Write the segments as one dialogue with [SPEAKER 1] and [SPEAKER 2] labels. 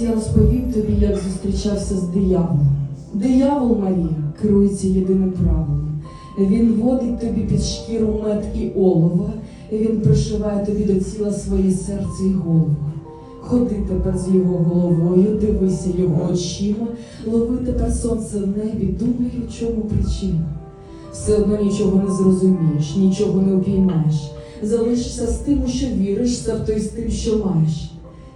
[SPEAKER 1] Я розповім тобі, як зустрічався з дияволом. Диявол Марія керується єдиним правилом. Він водить тобі під шкіру мед і олова, він пришиває тобі до тіла своє серце і голову. Ходи тепер з його головою, дивися його очима, лови тепер сонце в небі, думай, у чому причина. Все одно нічого не зрозумієш, нічого не упіймаєш. Залишишся з тим, у що віриш, той з тим, що маєш.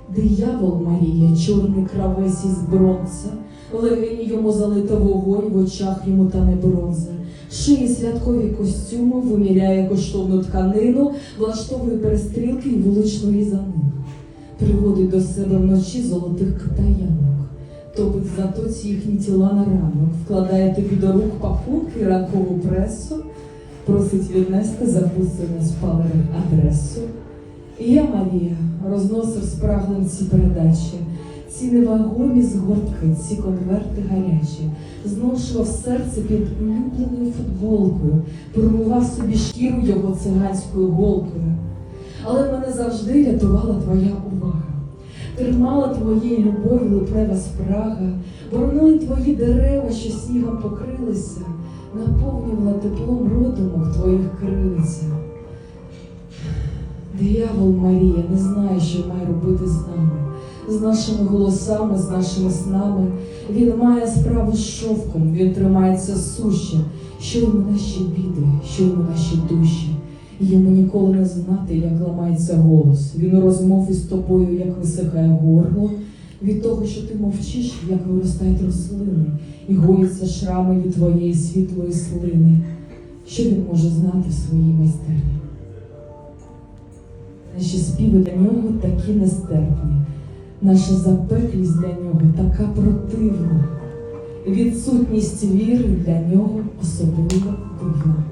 [SPEAKER 1] Диявол Марія, чорний кравець із бронза, легені йому залита вогонь, в очах йому та не бронза. Шиє святкові костюми, виміряє коштовну тканину, влаштовує перестрілки і вуличну різанину. Приводить до себе вночі золотих китаянок, топить за тоці їхні тіла на ранок, вкладає тобі до рук пакунки, ранкову пресу, просить віднести запустену спалених адресу. І я, Марія, розносив спраглим ці передачі, ці невагомі згортки, ці конверти гарячі, зношував серце під улюбленою футболкою, промивав собі шкіру його циганською голкою. Але мене завжди рятувала твоя увага. Тримала твоєї любові липнева спрага, боронили твої дерева, що снігом покрилися, наповнювала теплом родимок твоїх крилиця. Диявол Марія не знає, що має робити з нами, з нашими голосами, з нашими снами. Він має справу з шовком, він тримається суші, що йому наші біди, що йому наші душі. Йому ніколи не знати, як ламається голос. Він у розмові з тобою, як висихає горло, від того, що ти мовчиш, як виростають рослини, і гоються шрами від твоєї світлої слини. Що він може знати в своїй майстерні? Наші співи для нього такі нестерпні, наша запеклість для нього така противна, відсутність віри для нього особливо дивна.